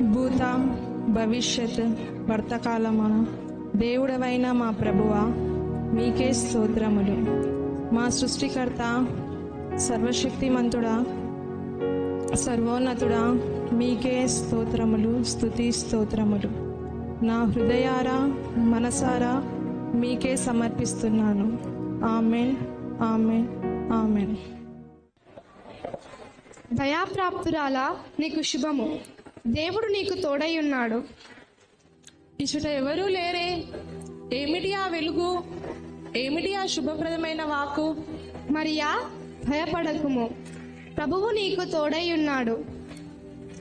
భూత భవిష్యత్ వర్తకాలమున. దేవుడవైన మా ప్రభువ మీకే స్తోత్రములు. మా సృష్టికర్త సర్వశక్తిమంతుడా సర్వోన్నతుడా మీకే స్తోత్రములు స్తుతి స్తోత్రములు. నా హృదయారా మనసారా మీకే సమర్పిస్తున్నాను. Amen amen amen. దయాప్రాప్తురాల నీకు శుభము. దేవుడు నీకు తోడై ఉన్నాడు. ఎవరూ లేరే. ఏమిటి ఆ వెలుగు? ఏమిటి ఆ శుభప్రదమైన వాకు మరియా భయపడకుము. ప్రభువు నీకు తోడై ఉన్నాడు.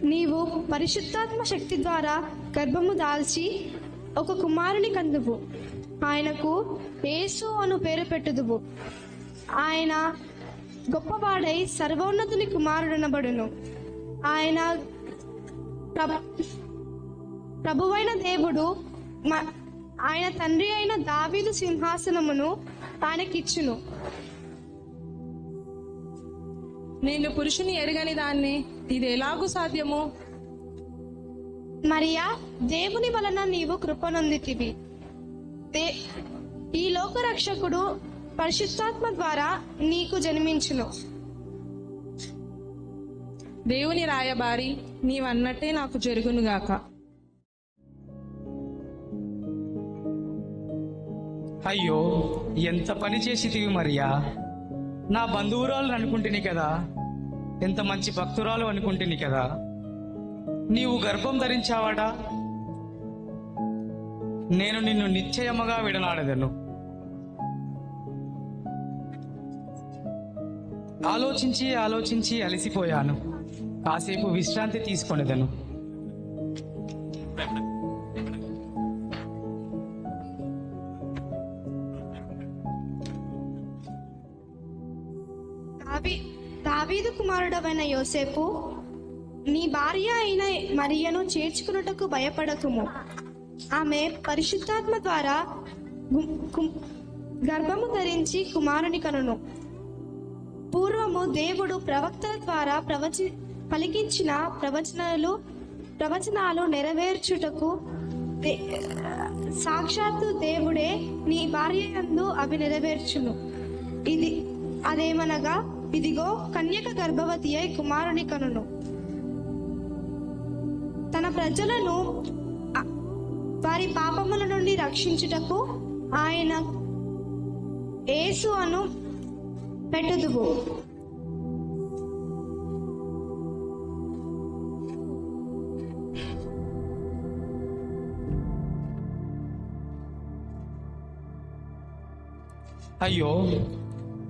నీవు పరిశుద్ధాత్మ శక్తి ద్వారా గర్భము దాల్చి ఒక కుమారుని కందువు. ఆయనకు యేసు అను పేరు పెట్టుదువు. ఆయన గొప్పవాడై సర్వోన్నతుని కుమారుడనబడును. ఆయన ప్రభువైన దేవుడు ఆయన తండ్రి అయిన దావీదు సింహాసనమును ఆయనకిచ్చును నేను పురుషుని ఎరగని దాన్ని ఇది ఎలాగూ సాధ్యము? మరియా దేవుని వలన నీవు కృపనొందితివి దే ఈ లోక రక్షకుడు పరిశుద్ధాత్మ ద్వారా నీకు జన్మించును. దేవుని రాయబారి నీవన్నట్టే నాకు జరుగునుగాక. అయ్యో ఎంత పని చేసితివి మరియా? నా బంధువురాలు అనుకుంటుని కదా? ఎంత మంచి భక్తురాలు అనుకుంటుని కదా? నీవు గర్భం ధరించావాడా? నేను నిన్ను నిశ్చయముగా విడనాడదను. ఆలోచించి ఆలోచించి అలసిపోయాను. కాసేపు విశ్రాంతి తీసుకొనిదను. దావీదు కుమారుడవైన యోసేపు నీ భార్య అయిన మరియను చేర్చుకున్నటకు భయపడకుము. ఆమె పరిశుద్ధాత్మ ద్వారా గర్భము ధరించి కుమారుని కనును. పూర్వము దేవుడు ప్రవక్తల ద్వారా ప్రవచి పలికించిన ప్రవచనాలు ప్రవచనాలు నెరవేర్చుటకు సాక్షాత్తు దేవుడే నీ భార్య యందు అవి నెరవేర్చును ఇది అదేమనగా ఇదిగో కన్యక గర్భవతి అయి కుమారుని కనును. తన ప్రజలను వారి పాపముల నుండి రక్షించుటకు ఆయన ఏసు అను పెట్టుదువు. అయ్యో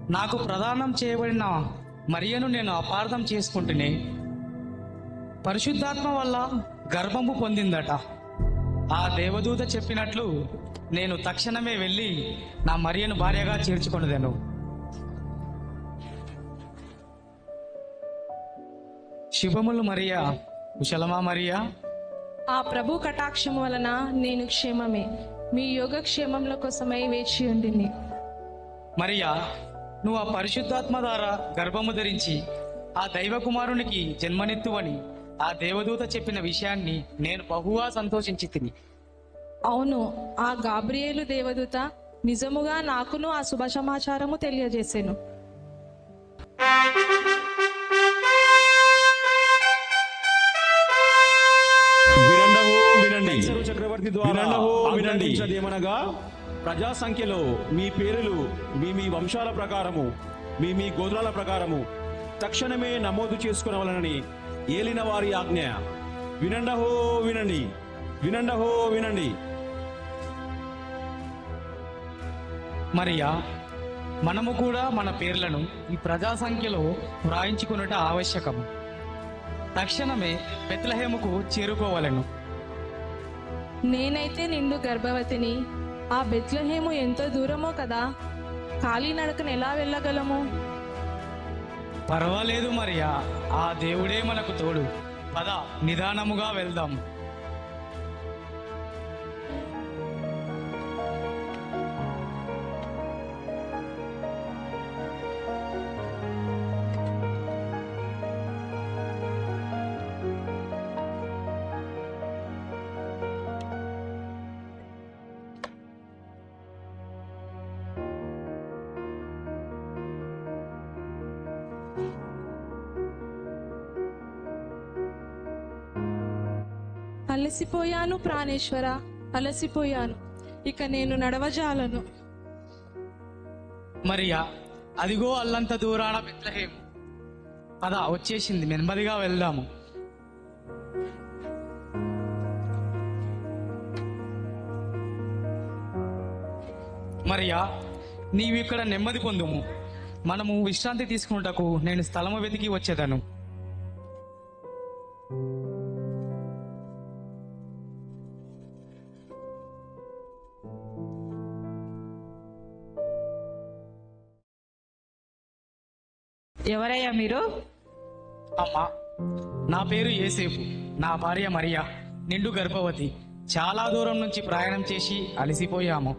నాకు ప్రదానం చేయబడిన మరియను నేను అపార్థం చేసుకుంటేనే. పరిశుద్ధాత్మ వల్ల గర్భము పొందిందట. ఆ దేవదూత చెప్పినట్లు నేను తక్షణమే వెళ్ళి నా మరియను భార్యగా చేర్చుకొనదెను. శుభములు మరియా కుశలమా మరియా? ఆ ప్రభు కటాక్షము వలన నేను క్షేమమే. మీ యోగక్షేమముల కోసమై వేచి ఉండింది మరియా నువ్వు ఆ పరిశుద్ధాత్మ ద్వారా గర్భము ధరించి ఆ దైవ కుమారునికి జన్మనెత్తువని ఆ దేవదూత చెప్పిన విషయాన్ని నేను బహుగా సంతోషించి తిని. అవును ఆ గాబ్రియేలు దేవదూత నిజముగా నాకును ఆ శుభ సమాచారము తెలియజేశాను వినండి. కైసరు చక్రవర్తి ద్వారా వినండి. ఏమనగా ప్రజా సంఖ్యలో మీ పేర్లు మీ మీ వంశాల ప్రకారము మీ మీ గోత్రాల ప్రకారము తక్షణమే నమోదు చేసుకునవలనని ఏలిన వారి ఆజ్ఞ. వినండహో వినండి వినండహో వినండి. మరియా మనము కూడా మన పేర్లను ఈ ప్రజా సంఖ్యలో వ్రాయించుకున్నట ఆవశ్యకము. తక్షణమే బెత్లహేముకు చేరుకోవలను. నేనైతే నిండు గర్భవతిని ఆ బెత్లహేము ఎంతో దూరమో కదా? కాలినడకన ఎలా వెళ్ళగలము? పర్వాలేదు మరియా ఆ దేవుడే మనకు తోడు. పద నిదానముగా వెళ్దాం. అలసిపోయాను ప్రాణేశ్వర అలసిపోయాను. ఇక నేను నడవజాలను. మరియా అదిగో అల్లంత దూరాన బెత్లహేం పద వచ్చేసింది నెమ్మదిగా వెళ్దాము. మరియా నీవు ఇక్కడ నెమ్మది పొందుము. మనము విశ్రాంతి తీసుకున్నటకు నేను స్థలము వెతికి వచ్చేదను. పేరు ఏసేపు నా భార్య మరియా. నిండు గర్భవతి. చాలా దూరం నుంచి ప్రయాణం చేసి అలసిపోయాము.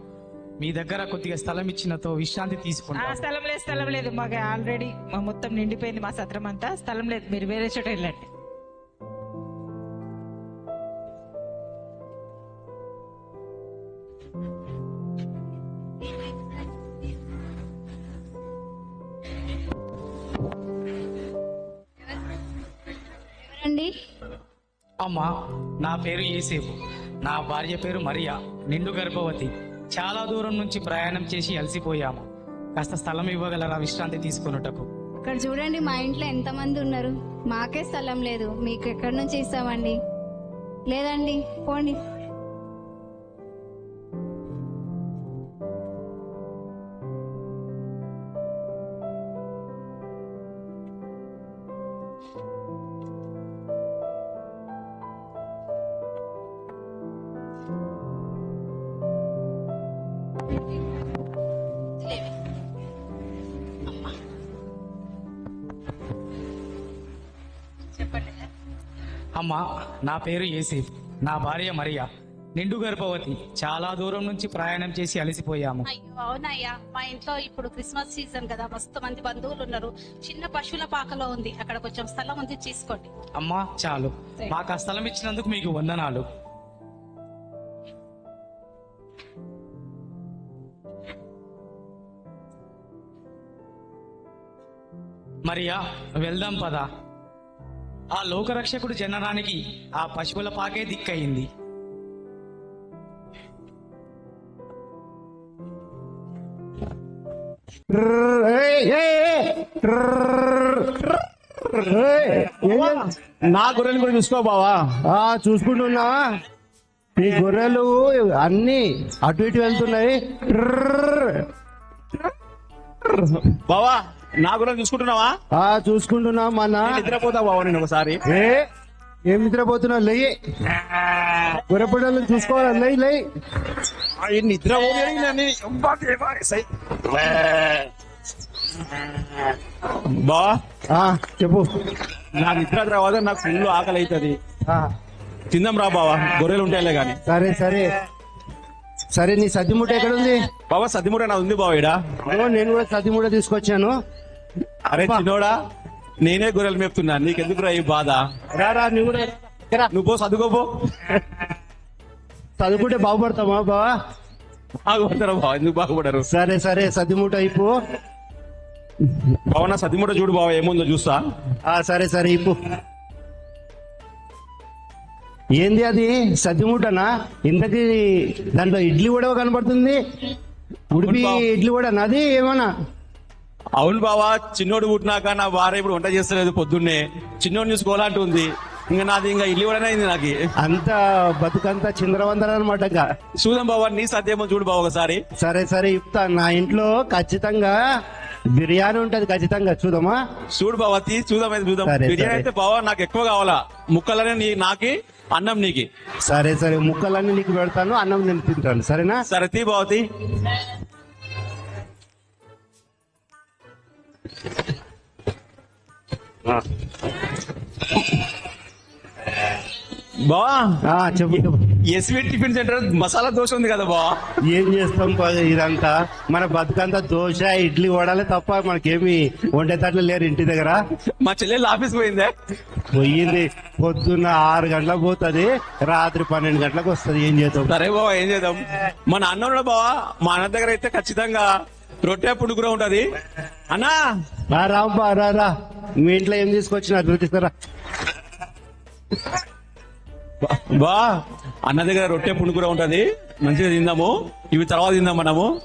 మీ దగ్గర కొద్దిగా స్థలం ఇచ్చినతో విశ్రాంతి ఆ స్థలం లేదు స్థలం లేదు. మాకు ఆల్రెడీ మా మొత్తం నిండిపోయింది మా సత్రం అంతా స్థలం లేదు. మీరు వేరే చోట వెళ్ళండి. ఎవరండి అమ్మా నా పేరు ఏసేపు. నా భార్య పేరు మరియా నిండు గర్భవతి. చాలా దూరం నుంచి ప్రయాణం చేసి అలసిపోయాము. కాస్త స్థలం ఇవ్వగలరా విశ్రాంతి తీసుకున్నటకు ఇక్కడ చూడండి మా ఇంట్లో ఎంతమంది ఉన్నారు. మాకే స్థలం లేదు. మీకు ఎక్కడి నుంచి ఇస్తామండి? లేదండి పోండి. అమ్మా నా పేరు ఏసేపు నా భార్య మరియా. నిండు గర్భవతి చాలా దూరం నుంచి ప్రయాణం చేసి అలసిపోయాము. అయ్యో అవునయ్యా మా ఇంట్లో ఇప్పుడు క్రిస్మస్ సీజన్ కదా మస్తు మంది బంధువులు ఉన్నారు. చిన్న పశువుల పాకలో ఉంది అక్కడ కొంచెం స్థలం ఉంది తీసుకోండి. అమ్మా చాలు. మాకు ఆ స్థలం ఇచ్చినందుకు మీకు వందనాలు. మరియా వెళ్దాం పదా. ఆ లోకరక్షకుడు జననానికి ఆ పశువుల పాకే దిక్కయింది. నా గొర్రెలు కూడా చూసుకో బావా. ఆ చూసుకుంటున్నా. ఈ గొర్రెలు అన్ని అటు ఇటు వెళ్తున్నాయి. బావా నా గొర్రెలు చూసుకుంటున్నావా? ఆ చూసుకుంటున్నా నేను నిద్రపోతా బావా నేను ఒకసారి? ఏ? ఏం నిద్రపోతున్నావు? లేయి. గొర్రె పిల్లలు చూసుకోవాలి లై లై నిద్ర ఆ చెప్పు. నా నిద్ర తర్వాత నాకు ఫుల్ ఆకలి అవుతుంది ఆ, తిందాం రా బావా. గొర్రెలు ఉంటాయిలే గాని. సరే సరే. సరే నీ సద్దిముట్ట ఎక్కడ ఉంది బావా సద్దిమూట నా ఉంది బావ నేను కూడా సద్దిముట్ట తీసుకొచ్చాను. అరే చిన్నోడా నేనే గొర్రెలు మేపుతున్నా. నీకెందుకురా ఈ బాధ? రా రా నువ్వు కూడా రా. నువ్వు పో చదువుకోపో చదువుకుంటే బాగుపడతామా బావా? బాగుపడతారా బావ? ఎందుకు బాగుపడరు? సరే సరే సద్దిముట్ట అయిపో. బావ నా సద్దిమూట చూడు బావ ఏముందో చూస్తా. ఆ సరే సరే ఇప్పు. ఏంది అది? సద్దిముట్టనా ఇంతకి దాంట్లో ఇడ్లీ కూడా కనబడుతుంది ఉడిపి. ఇడ్లీ కూడా నాది ఏమన్నా? అవును బావా చిన్నోడు పుట్టినాక నా భార్య ఇప్పుడు వంట చేస్తలేదు పొద్దున్నే. చిన్నోడు చూసుకోవాలంటుంది ఇంకా నాది ఇంకా ఇల్లు కూడా అయింది నాకు. అంత బతుకంతా చిందరవందర అనమాట చూద్దాం బావా నీ సత్యేమో చూడు బావ ఒకసారి. సరే సరే ఇప్తా నా ఇంట్లో ఖచ్చితంగా బిర్యానీ ఉంటది ఖచ్చితంగా. చూడమా చూడు బావా తీ చూద్దాం అయితే చూద్దాం. బిర్యానీ. అయితే బావా నాకు ఎక్కువ కావాలా. ముక్కలనే నీ నాకి. అన్నం నీకి. సరే సరే ముక్కలన్నీ నీకు పెడతాను అన్నం నేను తింటాను సరేనా? సరే తీ బావ తీ బావా ఆ, చెప్పు చెప్పు. SV tiffin centre masala dosa ఉంది కదా బావా ఏం చేస్తాం ఇదంతా? మన బతుకంతా దోశ ఇడ్లీ వడాలే తప్ప మనకేమి వండేటట్లు లేరు ఇంటి దగ్గర. మా చెల్లెలు ఆఫీస్ పోయిందే. పోయింది. పొద్దున్న ఆరు గంటలకు పోతుంది రాత్రి పన్నెండు గంటలకు వస్తుంది. ఏం చేద్దాం? సరే బావా ఏం చేద్దాం? మా నాన్న బావా. మా అన్న దగ్గర అయితే ఖచ్చితంగా రొట్టె పుండు కూడా ఉంటది. అన్నా! రా రాంబా రా రా. మీ ఇంట్లో ఏం తీసుకొచ్చినా తీసుకురా బా అన్న దగ్గర రొట్టె పుండు కూడా ఉంటది. మంచిగా తిందాము. ఇవి తర్వాత తిందాం మనము.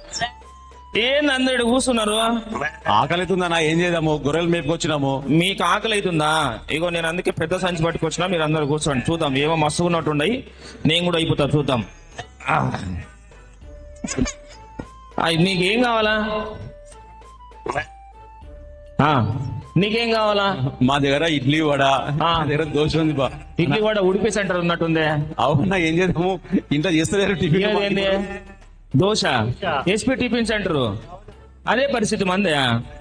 ఏంది అందరు కూర్చున్నారు? ఆకలి అవుతుందన్నా ఏం చేద్దాము? గొర్రెలు మేపుకొచ్చినాము. మీకు ఆకలి అవుతుందా ఇగో నేను అందుకే పెద్ద సంచి పట్టుకొచ్చినా మీరు అందరు కూర్చోండి. చూద్దాం ఏమో మస్తుగా ఉన్నట్టున్నాయి నేను కూడా అయిపోతా చూద్దాం. అయ్, నీకేం కావాలా? నీకేం కావాలా? మా దగ్గర ఇడ్లీ వడ. ఆ. మా దగ్గర దోశ ఉంది బా. ఇడ్లీ కూడా ఉడిపి సెంటర్ ఉన్నట్టుందే. అవునా ఏం చేద్దాము? ఇంట్లో చేస్తలేరు టిఫిన్ ఏంది? దోశ. SP tiffin centre. అదే పరిస్థితి మందే.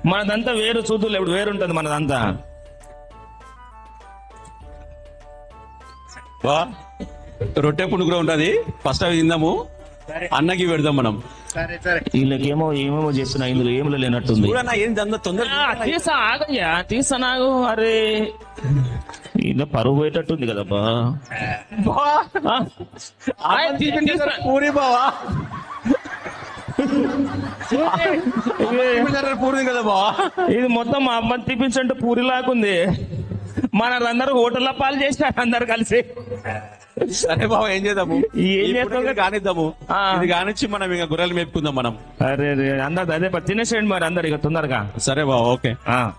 మనదంతా వేరు చూద్దులే ఇప్పుడు వేరుంటది మనదంతా. బా రొట్టె పుండు కూడా ఉంటది. ఫస్ట్ అవి తిందాము. అన్నకి పెడదాం మనం. సరే సరే. వీళ్ళకేమో ఏమేమో చేస్తున్నా ఇందులో ఏమో లేనట్టుంది. తీసా ఆగయ్యా తీసా నాకు అరే. ఇలా పరువు పోయేటట్టుంది కదబ్బా. పూరి బావా. పూరి కదా బావా? ఇది మొత్తం మా అమ్మ తిప్పించంటే పూరి లాగుంది మన అందరూ హోటల్లో పాలు చేసినారు అందరు కలిసి. సరే బావ ఏం చేద్దాము? ఏం పూటకి కానిద్దాము. ఇది కానిచ్చి మనం ఇంకా గొర్రెలు మేపుకుందాం మనం. అరే అందరు అదే తినేసేయండి మరి అందరు ఇక తొందరగా. సరే బావ ఓకే. ఆ.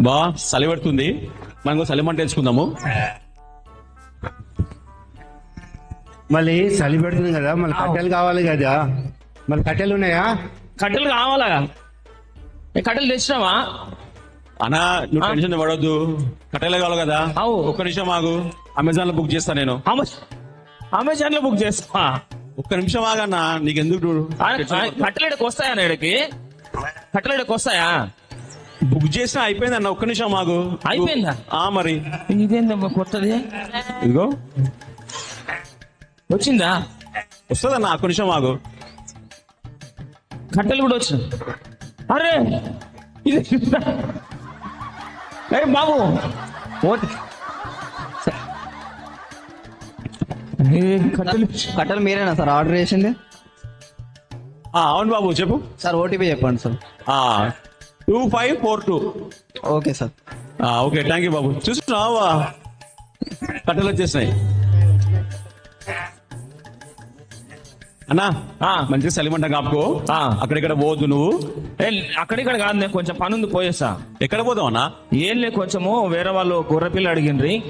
బా చలి పెడుతుంది. మనం చలి మంట తెచ్చుకుందాము. మళ్ళీ చలి పెడుతుంది కదా మళ్ళీ కట్టెలు కావాలి కదా. మళ్ళీ కట్టెలు ఉన్నాయా? కట్టెలు కావాలా? కట్టెలు తెచ్చినావా? అన్నా నువ్వు టెన్షన్ పడొద్దు. కట్టెలే కావాలి కదా. అవు. ఒక్క నిమిషం ఆగు. అమెజాన్లో బుక్ చేస్తా నేను. అమెజాన్లో బుక్ చేస్తా. ఒక్క నిమిషం ఆగన్నా నీకు ఎందుకు ఆ, ఆ, కట్టెలు ఇక్కడికి వస్తాయా ఇక్కడికి కట్టెలు ఇక్కడికి వస్తాయా? బుక్ చేసినా అయిపోయింది అన్న ఒక్క నిమిషం ఆగు. అయిపోయిందా? ఆ మరి. ఇదేందమ్మా కొత్తది? ఇదిగో. వచ్చిందా? వస్తుందన్న ఒక్క నిమిషం ఆగు. కట్టెలు కూడా వచ్చిన అరే ఇది ఏ బాబు. కట్టెలు? కట్టలు మీరేనా సార్? ఆర్డర్ చేసింది? ఆ, అవును బాబు చెప్పు. సార్ ఓటీపీ చెప్పండి sir. Two five four two. Okay sir. Okay thank you బాబు. చూస్తున్నావా? కట్టెలు వచ్చేసినాయి. అన్నా. మంచిగా చలిమంట కాపుకో. అక్కడిక్కడ పోవద్దు నువ్వు. ఏ, అక్కడిక్కడ కాదు నేను కొంచెం పని ఉంది పోయేస్తా ఎక్కడ పోతావు అన్నా? ఏం లే కొంచెము వేరే వాళ్ళు గొర్రెపిల్ల అడిగిండ్రి.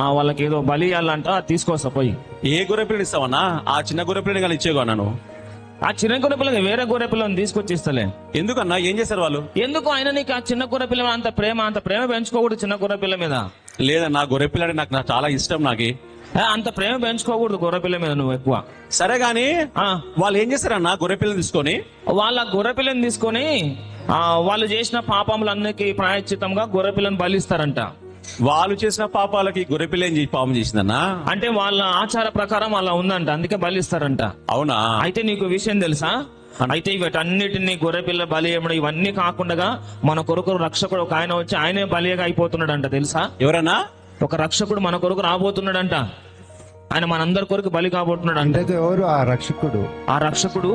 ఆ, వాళ్ళకి ఏదో బలి ఇవ్వాలంట తీసుకొస్తా పోయి. ఏ గొర్రె పిల్లని ఇస్తావన్నా? ఆ చిన్న గొర్రె పిల్లని కానీ ఇచ్చేగో అన్నాను ఆ చిన్న గొర్రెపిల్లకి వేరే గొర్రెపిల్లని తీసుకొచ్చి ఇస్తలే ఎందుకన్నా? ఏం చేశారు వాళ్ళు? ఎందుకు ఆయన నీకు ఆ చిన్న గొర్రెపిల్ల మీద అంత ప్రేమ అంత ప్రేమ పెంచుకోకూడదు చిన్న గొర్రెపిల్ల మీద? లేదన్నా గొర్రె పిల్ల అంటే నాకు నాకు చాలా ఇష్టం నాకు. అంత ప్రేమ పెంచుకోకూడదు గొర్రెపిల్ల మీద నువ్వు ఎక్కువ. సరే గాని వాళ్ళు ఏం చేస్తారన్నా గొర్రె పిల్లని తీసుకొని? వాళ్ళ గొర్రెపిల్లని తీసుకొని వాళ్ళు చేసిన పాపములన్నిటికీ ప్రాయశ్చితంగా గొర్రెపిల్లని బలిస్తారంట. వాళ్ళు చేసిన పాపాలకి గొర్రె పిల్ల ఏం పాపం చేసిందన్నా? అంటే వాళ్ళ ఆచార ప్రకారం అలా ఉందంట అందుకే బలిస్తారంట. అవునా? అయితే నీకు విషయం తెలుసా? అయితే వీటన్నిటిని గొర్రెపిల్ల బలి ఇవ్వడం ఇవన్నీ కాకుండా మన కొరకు రక్షకుడు ఒక ఆయన వచ్చి ఆయనే బలిగా అయిపోతున్నాడంట తెలుసా? ఎవరన్నా? ఒక రక్షకుడు మన కొరకు రాబోతున్నాడంట. ఆయన మనందరి కొరకు బలి కాబోతున్నాడంట. అంటే ఎవరు ఆ రక్షకుడు? ఆ రక్షకుడు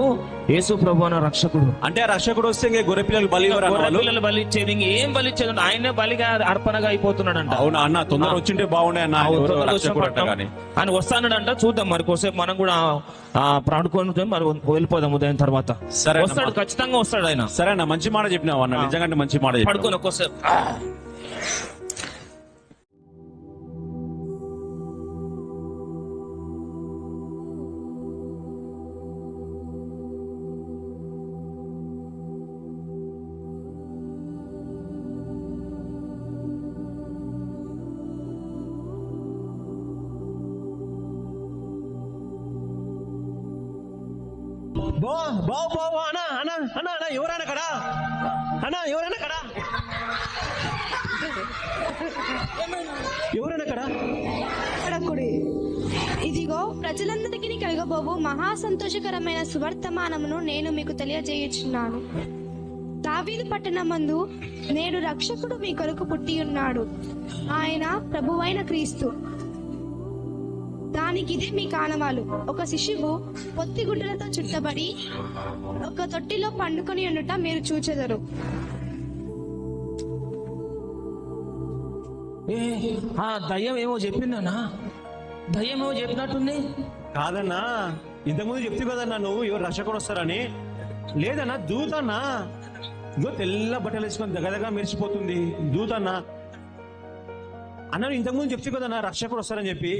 యేసు ప్రభు అనే రక్షకుడు. అంటే ఆ రక్షకుడు వస్తే ఇంకా గొర్రె పిల్లలు బలి అన్న పిల్లలు బలి ఇచ్చేది ఇంక ఏం బలి ఇచ్చేది? అంటే ఆయనే బలిగా అర్పణగా అయిపోతున్నాడంట. అవునా అన్న తొందర వచ్చింటే బాగుండే అన్న అంట ఆయన వస్తానంట చూద్దాం మరి కోసేపు మనం కూడా ఆ ప్రాడుకొని మరి వెళ్ళిపోదాం ఉదయం తర్వాత. సరే అన్న, వస్తాడు ఖచ్చితంగా వస్తాడు ఆయన. సరే అన్న మంచి మాట చెప్పినావు అన్న నిజంగా మంచి మాట పడుకొని ఒక్కోసేపు బో బావు బావు అనా అనా అనా అనా ఎవరైనా కడా? అనా ఎవరైనా కడా? ఎవరైనా కడా? ఇదిగో ప్రజలందరికీ కలగబోవు మహా సంతోషకరమైన సువర్తమానమును నేను మీకు తెలియజేయుచున్నాను. దావీదు పట్టణమందు నేడు రక్షకుడు మీ కొరకు పుట్టి ఉన్నాడు ఆయన ప్రభువైన క్రీస్తు. దానికి ఇదే మీ కానవాలు ఒక శిశువు పొత్తి గుడ్డలతో చుట్టబడి ఒక తొట్టిలో పండుకొని ఉండుట మీరు చూచెదరు. ఏ ఆ దయ్యం ఏమో చెప్పిందన్నా దయ్యం ఏమో చెప్పినట్టుంది. కాదన్నా ఇంతకుముందు చెప్తూ కదన్నా నువ్వు ఎవరు రక్షకుడు వస్తారని. లేదన్నా దూతన్నా. ఇగో తెల్ల బట్టలు వేసుకొని దగ్గరగా మెరిసిపోతుంది. దూతన్నా అన్న ఇంతకుముందు చెప్తూ కదన్నా రక్షకుడు వస్తారని చెప్పి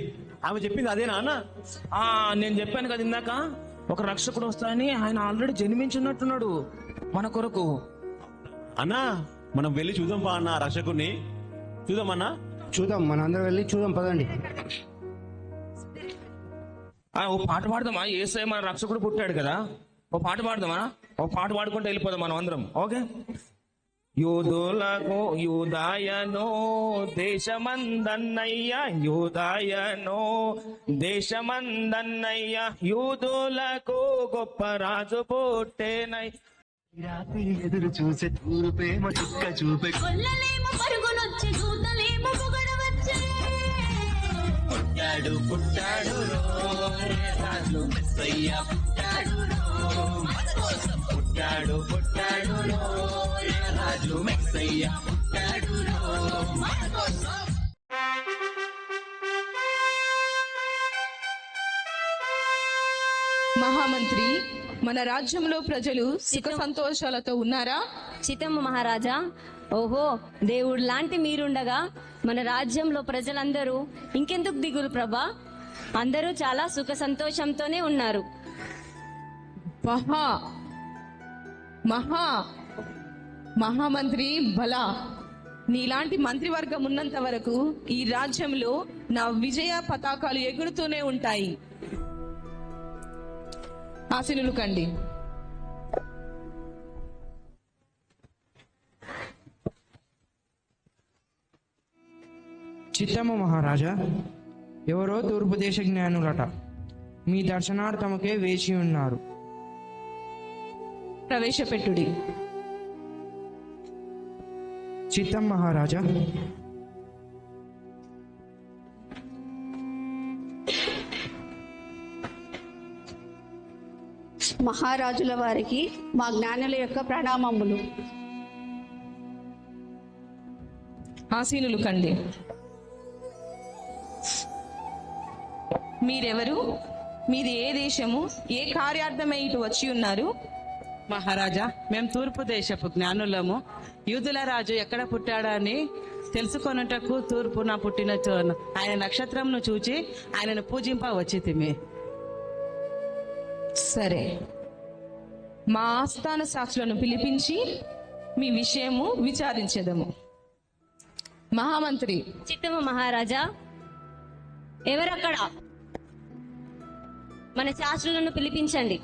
ఆమె చెప్పింది అదేనా అన్న ఆ నేను చెప్పాను కదా ఇందాక ఒక రక్షకుడు వస్తాడని ఆయన ఆల్రెడీ జన్మించున్నట్టున్నాడు మన కొరకు. అన్నా మనం వెళ్ళి చూద్దాం బా అన్న రక్షకుడిని చూద్దామన్నా చూద్దాం మనందరం వెళ్ళి చూద్దాం పదండి. ఆ, ఓ పాట పాడదామా? ఏసై మన రక్షకుడు పుట్టాడు కదా. ఓ పాట పాడదామా? ఓ పాట పాడుకుంటూ వెళ్ళిపోదాం మనం అందరం ఓకే? యూదులకు యూదాయనో దేశమందన్నయ్య యూదాయనో దేశమందన్నయ్య యూదులకు గొప్ప రాజు పుట్టేనై ఎదురు చూసే తూరు ప్రేమ చుక్క చూపే కొల్లలేమో పరుగునొచ్చి దూతలేమో పొగడవచ్చే పుట్టాడు పుట్టాడు రాజు మెస్సయ్య పుట్టాడు పుట్టాడు పుట్టాడు రాజు మెస్సయ్య పుట్టాడు మహామంత్రి మన రాజ్యంలో ప్రజలు సుఖ సంతోషాలతో ఉన్నారా? చిత్తమ్మ మహారాజా ఓహో దేవుడు లాంటి మీరుండగా మన రాజ్యంలో ప్రజలందరూ ఇంకెందుకు దిగులు ప్రభా? అందరూ చాలా సుఖ సంతోషంతోనే ఉన్నారు. మహా మహా మహామంత్రి బల. నీలాంటి మంత్రివర్గం ఉన్నంత వరకు ఈ రాజ్యంలో నా విజయ పతాకాలు ఎగురుతూనే ఉంటాయి. ఆశనులు కండి. చిత్తమ్మ మహారాజా ఎవరో తూర్పు దేశ జ్ఞానులట. మీ దర్శనార్థముకే వేచి ఉన్నారు. ప్రవేశపెట్టుడి. చిత్తం మహారాజా. మహారాజుల వారికి మా జ్ఞానుల యొక్క ప్రణామములు. ఆసీనులు కండి. మీరెవరు? మీది ఏ దేశము? ఏ కార్యార్థమై ఇటు వచ్చి ఉన్నారు? మహారాజా మేము తూర్పు దేశపు జ్ఞానులము. యూదుల రాజు ఎక్కడ పుట్టాడని తెలుసుకొనుటకు తూర్పున పుట్టిన చో- ఆయన నక్షత్రంను చూచి ఆయనను పూజింప వచ్చితిమి. సరే. మా ఆస్థాన సాక్షులను పిలిపించి మీ విషయము విచారించదము. మహామంత్రి. చిత్తమ్మ మహారాజా ఎవరక్కడ? మన శాస్త్రులను పిలిపించండి.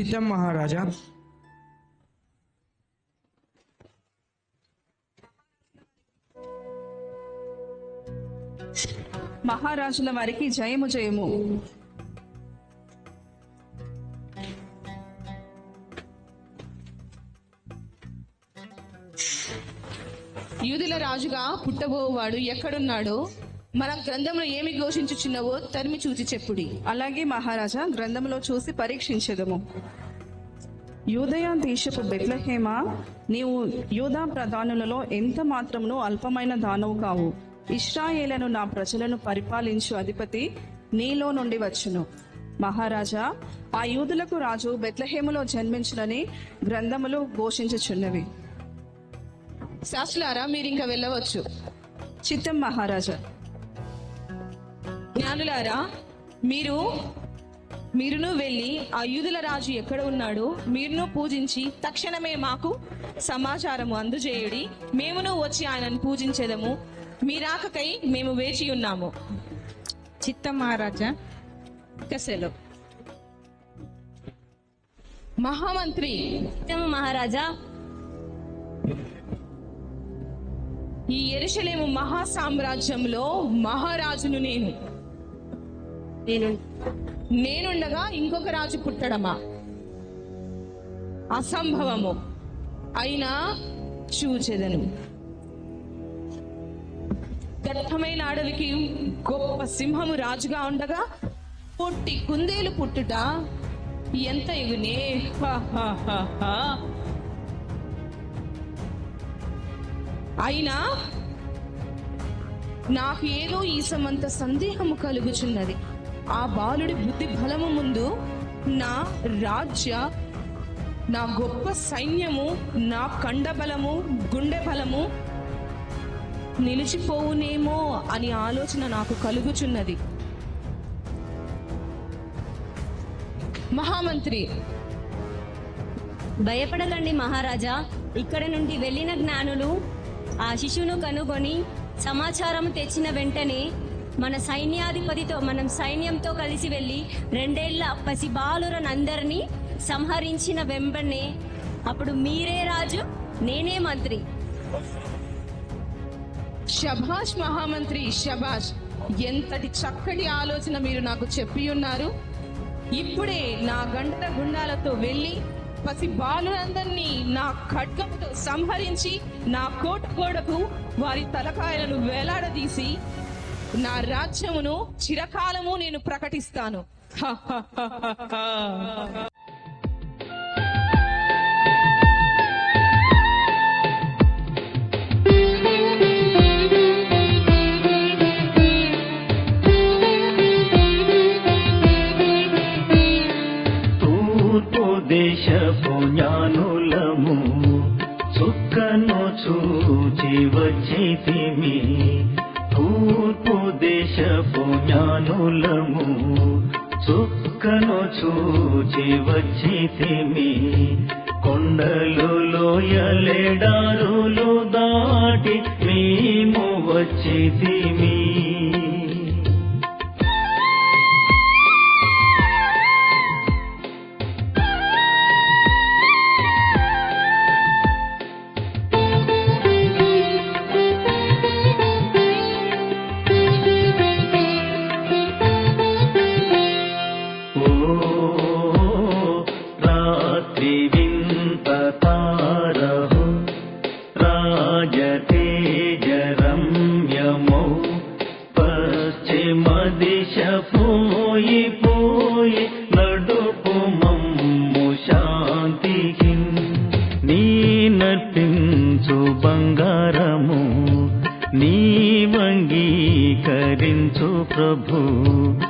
చిత్తం మహారాజా. మహారాజుల వారికి జయము జయము. యూదుల రాజుగా పుట్టబోవాడు ఎక్కడున్నాడో మన గ్రంథంలో ఏమి ఘోషించుచున్నవో తరిమి చూచి చెప్పుడి. అలాగే మహారాజా గ్రంథంలో చూసి పరీక్షించదము. యూదయ దేశపు బెత్లహేమ నీవు యూదా ప్రధానులలో ఎంత మాత్రమును అల్పమైన దానవు కావు. ఇస్రాయేలను నా ప్రజలను పరిపాలించు అధిపతి నీలో నుండి వచ్చును. మహారాజా ఆ యూదులకు రాజు బెత్లహేములో జన్మించునని గ్రంథములు ఘోషించుచున్నవి. శాస్త్రులారా మీరు ఇంకా వెళ్ళవచ్చు. చిత్తం మహారాజా జ్ఞానులారా మీరు మీరును వెళ్ళి ఆ యూదుల రాజు ఎక్కడ ఉన్నాడో? మీరును పూజించి తక్షణమే మాకు సమాచారము అందజేయుడి. మేమును వచ్చి ఆయనను పూజించేదము. మీరాకకై మేము వేచి ఉన్నాము. చిత్తం మహారాజా. కసెలో. మహామంత్రి. చిత్తమ్మ మహారాజా. ఈ ఎరుషలేము మహా సామ్రాజ్యంలో మహారాజును నేను. నేను నేనుండగా ఇంకొక రాజు పుట్టడమా? అసంభవము. అయినా చూచెదను. దట్టమైన అడవికి గొప్ప సింహము రాజుగా ఉండగా పొట్టి కుందేలు పుట్టుట ఎంత ఎగునే? అయినా నాకు ఏదో ఈ సమంత సందేహము కలుగుచున్నది. ఆ బాలుడి బుద్ధి బలము ముందు నా రాజ్య నా గొప్ప సైన్యము నా కండబలము గుండె బలము నిలిచిపోవునేమో అని ఆలోచన నాకు కలుగుచున్నది. మహామంత్రి! భయపడకండి మహారాజా. ఇక్కడ నుండి వెళ్ళిన జ్ఞానులు ఆ శిశువును కనుగొని సమాచారం తెచ్చిన వెంటనే మన సైన్యాధిపతితో మనం సైన్యంతో కలిసి వెళ్ళి రెండేళ్ళ పసి బాలురనందరినీ సంహరించిన వెంబడే అప్పుడు మీరే రాజు నేనే మంత్రి. శభాష్ మహామంత్రి శభాష్ ఎంతటి చక్కటి ఆలోచన మీరు నాకు చెప్పి ఉన్నారు. ఇప్పుడే నా గంట గుండాలతో వెళ్ళి పసి బాలులందరినీ నా ఖడ్గముతో సంహరించి నా కోట గోడకు వారి తలకాయలను వేలాడదీసి నా రాజ్యమును చిరకాలము నేను ప్రకటిస్తాను. దేశపు జ్ఞానులము చుక్కను చూచి వచ్చితిమి. దేశపు జ్ఞానులము చుక్కను చూచి వచ్చితిమి. కొండలు లోయలెడారులు దాటి మేము వచ్చితిమి. వంగీకరించు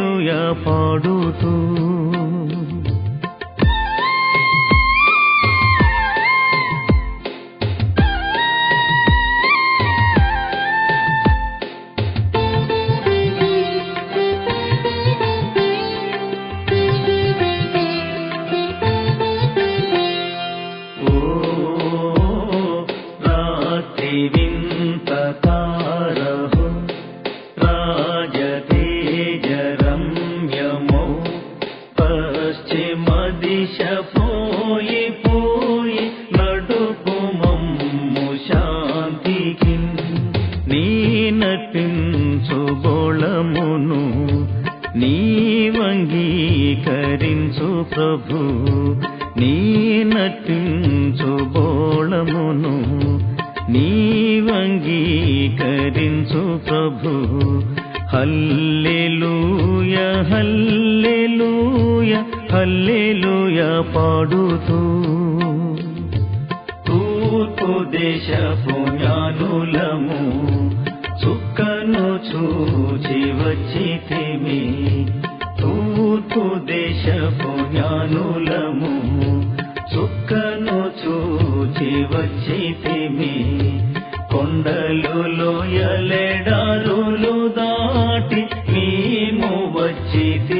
హల్లెలూయా పాడుతూ నీ నటించు బోళమును నీ వంగీకరించు ప్రభు. హల్లెలూయ హల్లెలూయ హల్లెలూయ పాడుతూ. తూర్పు దేశపు జ్ఞానులము చుక్కను చూచి వచ్చితిమి. తూర్పు దేశపు జ్ఞానులము చుక్కను చూచి వచ్చితిమి. కొండలు లోయలెడారులు దాటి మేము వచ్చితి